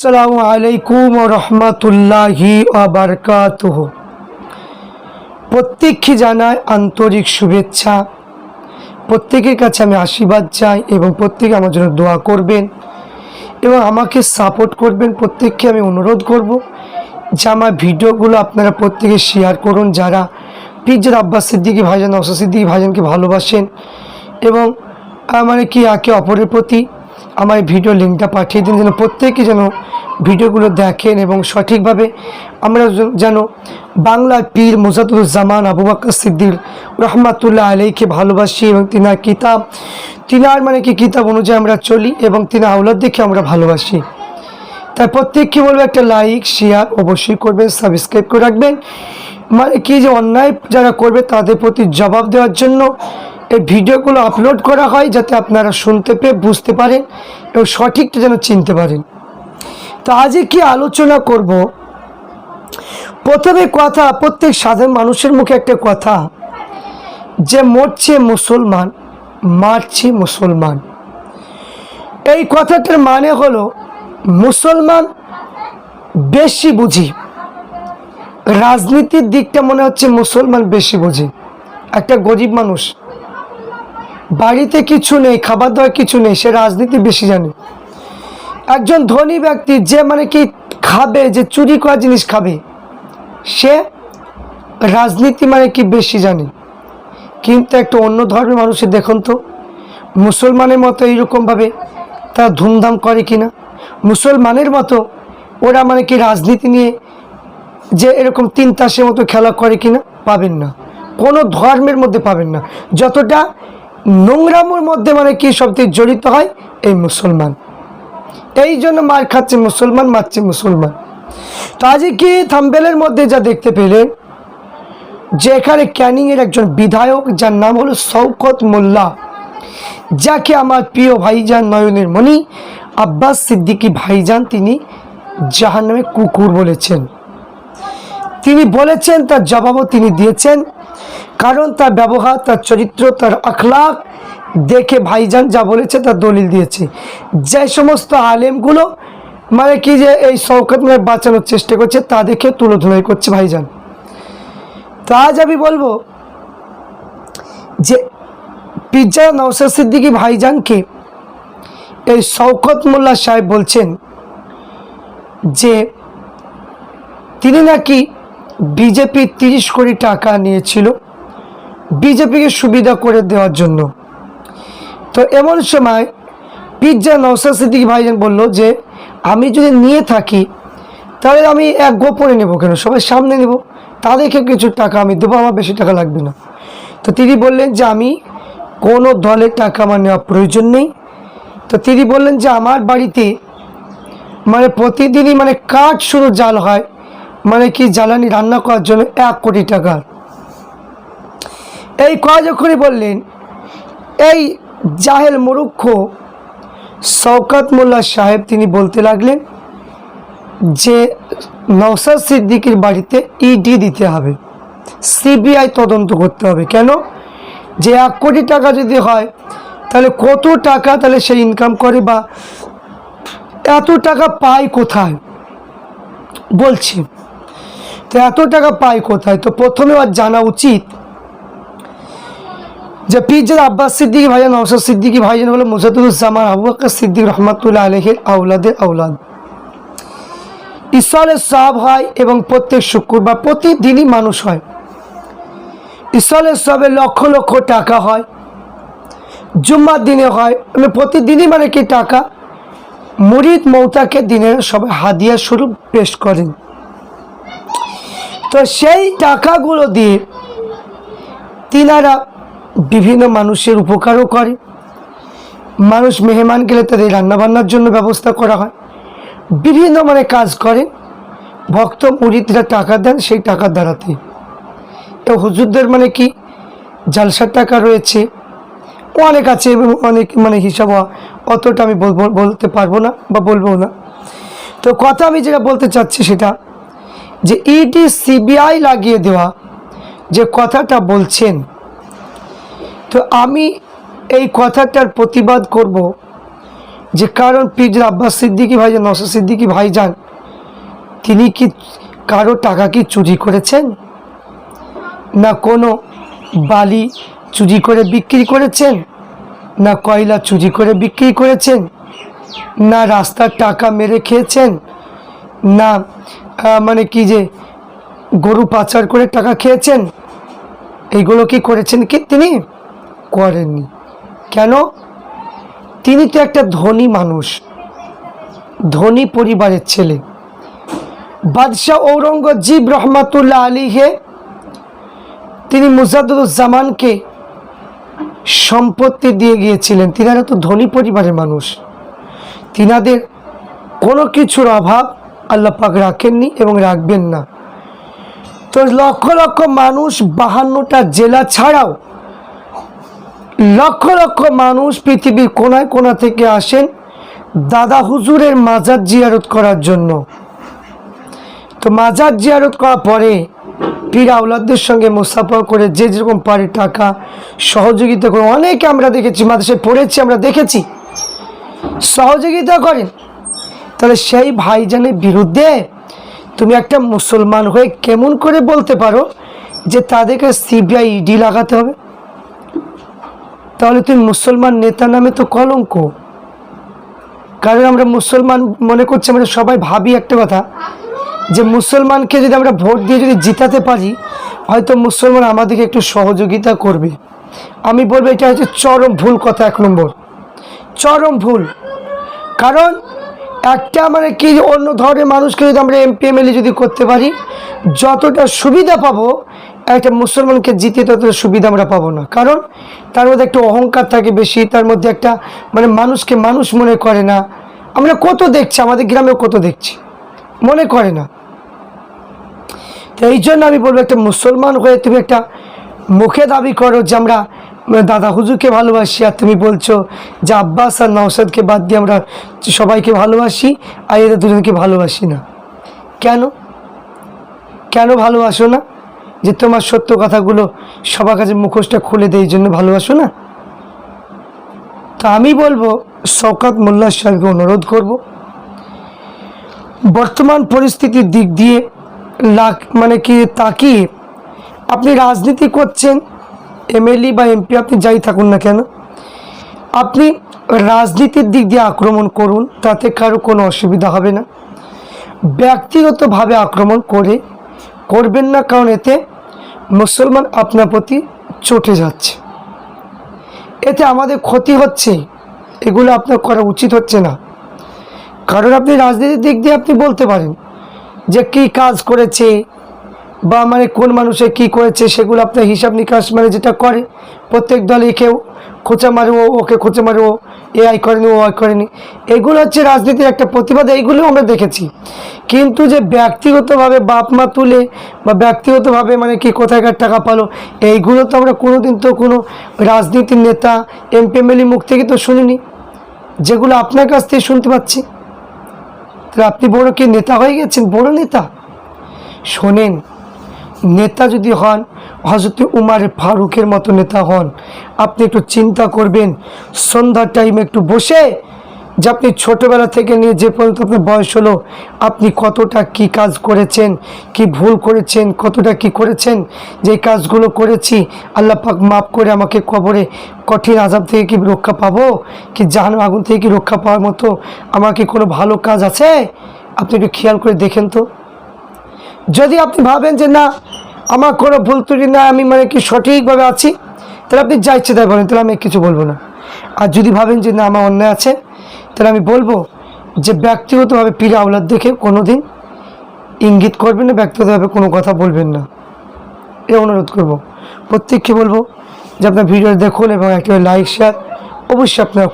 আসসালামু আলাইকুম রহমতুল্লাহি আবরকাতুহ প্রত্যেককে জানায় আন্তরিক শুভেচ্ছা। প্রত্যেকের কাছে আমি আশীর্বাদ চাই এবং প্রত্যেকে আমার জন্য দোয়া করবেন এবং আমাকে সাপোর্ট করবেন। প্রত্যেককে আমি অনুরোধ করব যে আমার ভিডিওগুলো আপনারা প্রত্যেকে শেয়ার করুন। যারা পিজ্জার আব্বাস সিদ্দিকি ভাইজান অসা সিদ্দিকি ভাইজানকে ভালোবাসেন এবং মানে কি একে অপরের প্রতি এই ভিডিও লিঙ্কটা পাঠিয়ে দিন যেন প্রত্যেকে যেন ভিডিওগুলো দেখেন এবং সঠিকভাবে আমরা যেন- বাংলার পীর মুজাদুজ্জামান আবু বাক্কর সিদ্দির রহমাতুল্লাহ আলীকে ভালোবাসি এবং তিনার কিতাব, তিনার মানে কি কিতাব অনুযায়ী আমরা চলি এবং তিনার আউলাদ দেখে আমরা ভালোবাসি। তাই প্রত্যেককে বলব একটা লাইক শেয়ার অবশ্যই করবেন সাবস্ক্রাইব করে রাখবেন। মানে কি যে অন্যায় যারা করবে তাদের প্রতি জবাব দেওয়ার জন্য এই ভিডিওগুলো আপলোড করা হয় যাতে আপনারা শুনতে পেয়ে বুঝতে পারেন এবং সঠিকটা যেন চিনতে পারেন। তো আজকে কি আলোচনা করব? প্রথমে কথা, প্রত্যেক সাধারণ মানুষের মুখে একটা কথা, যে মরছে মুসলমান, মারছে মুসলমান। এই কথাটার মানে হলো, মুসলমান বেশি বুঝি। রাজনীতির দিকটা মনে হচ্ছে মুসলমান বেশি বুঝি। একটা গরিব মানুষ বাড়িতে কিছু নেই, খাবার দাবার কিছু নেই, সে রাজনীতি বেশি জানে। একজন ধনী ব্যক্তি যে মানে কি খাবে, যে চুরি করা জিনিস খাবে, সে রাজনীতি মানে কি বেশি জানে। কিন্তু একটা অন্য ধর্মের মানুষের দেখুন তো, মুসলমানের মতো এইরকমভাবে তারা ধুমধাম করে কি না মুসলমানের মতো ওরা মানে কি রাজনীতি নিয়ে যে এরকম তিন তাসের মতো খেলা করে কিনা, পাবেন না। কোনো ধর্মের মধ্যে পাবেন না। যতটা নোংরামোর মধ্যে মানে কি সবথেকে জড়িত হয়? এই মুসলমান। এই জন্য মার খাচ্ছে মুসলমান, মারছে মুসলমান। তো আজকে কি থাম্বেলের মধ্যে যা দেখতে পেলেন, যে এখানে ক্যানিংয়ের একজন বিধায়ক, যার নাম হলো শওকত মোল্লা, যাকে আমার প্রিয় ভাইজান নয়নের মণি, আব্বাস সিদ্দিকী ভাইজান তিনি জাহান্নামে কুকুর বলেছেন। তিনি বলেছেন, তার জবাবও তিনি দিয়েছেন। কারণ তার ব্যবহার, তার চরিত্র, তার আখলাক দেখে ভাইজান যা বলেছে তার দলিল দিয়েছে। যে সমস্ত আলেমগুলো মানে কি যে এই শওকত মেয়ে বাঁচানোর চেষ্টা করছে, তা দেখে তুলোধুলাই করছে ভাইজান। তো আজ আমি বলব যে পিজ্জা নওসাদ সিদ্দিকী ভাইজানকে এই শওকত মোল্লা সাহেব বলছেন যে তিনি নাকি বিজেপি তিরিশ কোটি টাকা নিয়েছিল বিজেপিকে সুবিধা করে দেওয়ার জন্য। তো এমন সময় পিজ্জা নওসাদ সিদ্দিকী ভাইজান বলল যে, আমি যদি নিয়ে থাকি, তাহলে আমি এক গোপনে নেব কেন? সবাই সামনে নেব। তাদেরকে কিছু টাকা আমি দেবো, আমার বেশি টাকা লাগবে না। তো তিনি বললেন যে, আমি কোনো দলের টাকা আমার নেওয়া প্রয়োজন নেই। তো তিনি বললেন যে, আমার বাড়িতে মানে প্রতিদিনই মানে কাঠ শুধু জাল হয় মানে কি জ্বালানি রান্না করার জন্য এক কোটি টাকা। এই কথা যখনই বললেন, এই জাহেল মরুক্ষ শওকাত মোল্লা সাহেব তিনি বলতে লাগলেন যে নওসাদ সিদ্দিকির বাড়িতে ইডি দিতে হবে। সিবিআই তদন্ত করতে হবে। কেন? যে এক কোটি টাকা যদি হয়, তাহলে কত টাকা তাহলে সে ইনকাম করে বা এত টাকা পায় কোথায়? বলছি। তো এত টাকা পায় কোথায়? তো প্রথমে আর জানা উচিত যে পিজ্জার আব্বাস সিদ্দিকি ভাইজান নওসাদ সিদ্দিকি ভাইজান হলো মুজাদুজ্জামান আবু বকর সিদ্দিক রহমতুল্লাহ আলহের আউলাদের আউলাদ ঈশ্বরের সব হয় এবং প্রত্যেক শুক্রবার প্রতিদিনই মানুষ হয়। ঈশ্বরের সবে লক্ষ লক্ষ টাকা হয়। জুম্মার দিনে হয় মানে প্রতিদিনই মানে কি টাকা? মুরিদ মৌতাকে দিনের সবাই হাদিয়া স্বরূপ পেশ করেন। তো সেই টাকাগুলো দিয়ে তিনারা বিভিন্ন মানুষের উপকারও করে। মানুষ মেহমান গেলে তাদের রান্নাবান্নার জন্য ব্যবস্থা করা হয়। বিভিন্ন মানে কাজ করেন। ভক্ত মুরিদরা টাকা দেন সেই টাকার দ্বারাতে। তো হুজুরদের মানে কি? জালসার টাকা রয়েছে। অনেক আছে এবং অনেক মানে হিসাব অতটা আমি বলতে পারব না বা বলব না। তো কথা আমি যেটা বলতে চাচ্ছি সেটা যে ইডি সিবিআই লাগিয়ে দেওয়া যে কথাটা বলছেন। তো আমি এই কথাটার প্রতিবাদ করব যে কারণ পীর আব্বাস সিদ্দিকি ভাইজান নসর সিদ্দিকি ভাইজান তিনি কি কারও টাকা কি চুরি করেছেন? না কোনো বালি চুরি করে বিক্রি করেছেন? না কয়লা চুরি করে বিক্রি করেছেন? না রাস্তার টাকা মেরে খেয়েছেন? না মানে কি যে গরু পাচার করে টাকা খেয়েছেন? এইগুলো কি করেছেন কি তিনি? করেননি। কেন? তিনি তো একটা ধনী মানুষ, ধনী পরিবারের ছেলে। বাদশাহ ঔরঙ্গজীব রহমাতুল্লাহ আলীহে তিনি মুজাদুজ্জামানকে সম্পত্তি দিয়ে গিয়েছিলেন। তিনারা তো ধনী পরিবারের মানুষ। তিনাদের কোনো কিছুর অভাব আল্লাহ পাক রাখেননি এবং রাখবেন না। তো লক্ষ লক্ষ মানুষ বাহান্নটা জেলা ছাড়াও লক্ষ লক্ষ মানুষ পৃথিবীর কোনায় কোনা থেকে আসেন দাদা হুজুরের মাজার জিয়ারত করার জন্য। তো মাজার জিয়ারত করার পরে পীর আউলাদদের সঙ্গে মুসাফা করে যে যেরকম পারে টাকা সহযোগিতা করে, অনেকে আমরা দেখেছি, মাদ্রাসায় পড়েছি, আমরা দেখেছি। সহযোগিতা করেন। তাহলে সেই ভাইজানের বিরুদ্ধে তুমি একটা মুসলমান হয়ে কেমন করে বলতে পারো যে তাদেরকে সিবিআই ইডি লাগাতে হবে? তাহলে তুমি মুসলমান নেতা নামে তো কলঙ্ক। কারণ আমরা মুসলমান মনে করছি আমরা সবাই ভাবি একটা কথা, যে মুসলমানকে যদি আমরা ভোট দিয়ে যদি জিতাতে পারি, হয়তো মুসলমান আমাদেরকে একটু সহযোগিতা করবে। আমি বলব এটা হচ্ছে চরম ভুল কথা এক নম্বর। চরম ভুল। কারণ একটা মানে কি, অন্য ধরনের মানুষকে যদি আমরা এমপি এমএলএ যদি করতে পারি, যতটা সুবিধা পাবো, একটা মুসলমানকে জিতে ততটা সুবিধা আমরা পাবো না। কারণ তার মধ্যে একটা অহংকার থাকে বেশি, তার মধ্যে একটা মানে মানুষকে মানুষ মনে করে না। আমরা কত দেখছি, আমাদের গ্রামেও কত দেখছি, মনে করে না। তো এই জন্য আমি বলব, একটা মুসলমান হয়ে তুমি একটা মুখে দাবি করো যে আমরা দাদা হুজুরকে ভালোবাসি আর তুমি বলছো যে আব্বাস আর নওসাদকে বাদ দিয়ে আমরা সবাইকে ভালোবাসি, আর এদের দুজনকে ভালোবাসি না। কেন? কেন ভালোবাসো না? যে তোমার সত্য কথাগুলো সবার কাছে মুখোশটা খুলে দেয়, এই জন্য ভালোবাসো না? তো আমি বলব, শওকত মোল্লা সাহেবকে অনুরোধ করব, বর্তমান পরিস্থিতির দিক দিয়ে লাখ মানে কি তাকিয়ে আপনি রাজনীতি করছেন এমএলএ বা এমপি আপনি যাই থাকুন না কেন, আপনি রাজনীতির দিক দিয়ে আক্রমণ করুন, তাতে কারও কোনো অসুবিধা হবে না। ব্যক্তিগতভাবে আক্রমণ করে, করবেন না কারণ এতে মুসলমান আপনার প্রতি চটে যাচ্ছে। এতে আমাদের ক্ষতি হচ্ছে, এগুলো আপনার করা উচিত হচ্ছে না। কারণ আপনি রাজনীতির দিক দিয়ে আপনি বলতে পারেন যে কী কাজ করেছে বা মানে কোন মানুষে কি করেছে সেগুলো আপনার হিসাব নিকাশ মানে যেটা করে, প্রত্যেক দলে কেউ খোঁচা মারে ও ওকে খোঁচা মারে ও এ আই করেনি, ও আই করেনি। এগুলো হচ্ছে রাজনীতির একটা প্রতিবাদ, এইগুলো আমরা দেখেছি। কিন্তু যে ব্যক্তিগতভাবে বাপ মা তুলে বা ব্যক্তিগতভাবে মানে কি কোথায়কার টাকা পালো, এইগুলো তো আমরা কোনোদিন তো কোনো রাজনীতির নেতা, এমপি, এমএলএ মুখ থেকে তো শুনিনি। যেগুলো আপনার কাছ থেকে শুনতে পাচ্ছি। তাহলে আপনি বড় কি নেতা হয়ে গেছেন? বড় নেতা? শোনেন নেতা যদি হন হজরত উমার ফারুকের মতো নেতা হন, আপনি একটু চিন্তা করবেন, সন্ধ্যার টাইমে একটু বসে, যে আপনি ছোটোবেলা থেকে নিয়ে যে পর্যন্ত আপনার বয়স হলো, আপনি কতটা কি কাজ করেছেন, কি ভুল করেছেন, কতটা কি করেছেন, যে কাজগুলো করেছি, আল্লাহ পাক মাফ করে আমাকে কবরে কঠিন আজাব থেকে কি রক্ষা পাবো, কি জাহান আগুন থেকে কি রক্ষা পাওয়ার মতো আমার কি কোনো ভালো কাজ আছে? আপনি একটু খেয়াল করে দেখেন তো। যদি আপনি ভাবেন যে না, আমার কোনো ভুল ত্রুটি না আমি মানে কি সঠিকভাবে আছি, তাহলে আপনি যা ইচ্ছে তাই বলেন, তাহলে আমি কিছু বলব না। আর যদি ভাবেন যে না, আমার অন্যায় আছে, তাহলে আমি বলব যে ব্যক্তিগতভাবে পীর আওলাদ দেখে কোনো দিন ইঙ্গিত করবেন না, ব্যক্তিগতভাবে কোনো কথা বলবেন না। এ অনুরোধ করব। প্রত্যেককে বলব যে আপনার ভিডিও দেখুন এবং একটা লাইক শেয়ার অবশ্যই আপনারা